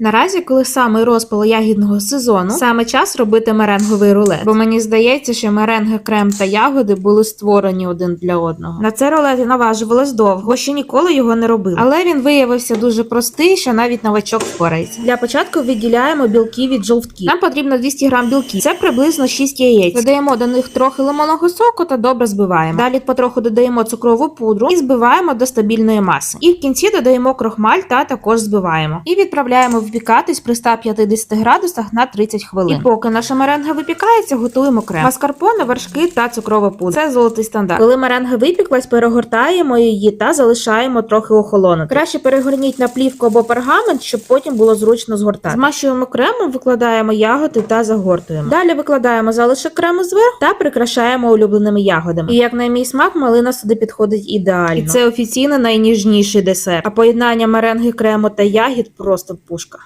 Наразі, коли саме розпал ягідного сезону, саме час робити меренговий рулет. Бо мені здається, що меренги, крем та ягоди були створені один для одного. На це рулет я наважувалась довго, бо ще ніколи його не робила. Але він виявився дуже простий, що навіть новачок впорається. Для початку відділяємо білки від жовтків. Нам потрібно 200 грам білків. Це приблизно 6 яєць. Додаємо до них трохи лимонного соку та добре збиваємо. Далі потроху додаємо цукрову пудру і збиваємо до стабільної маси. І в кінці додаємо крохмаль та також збиваємо. І відправляємо випікатись при 150 градусах на 30 хвилин. І поки наша меренга випікається, готуємо крем. Маскарпоне, вершки та цукрова пудра. Це золотий стандарт. Коли меренга випіклась, перегортаємо її та залишаємо трохи охолонути. Краще перегорніть на плівку або пергамент, щоб потім було зручно згортати. Змащуємо кремом, викладаємо ягоди та загортуємо. Далі викладаємо залишок крему зверху та прикрашаємо улюбленими ягодами. І як на мій смак, малина сюди підходить ідеально. І це офіційно найніжніший десерт. А поєднання меренги, крему та ягід просто пушка.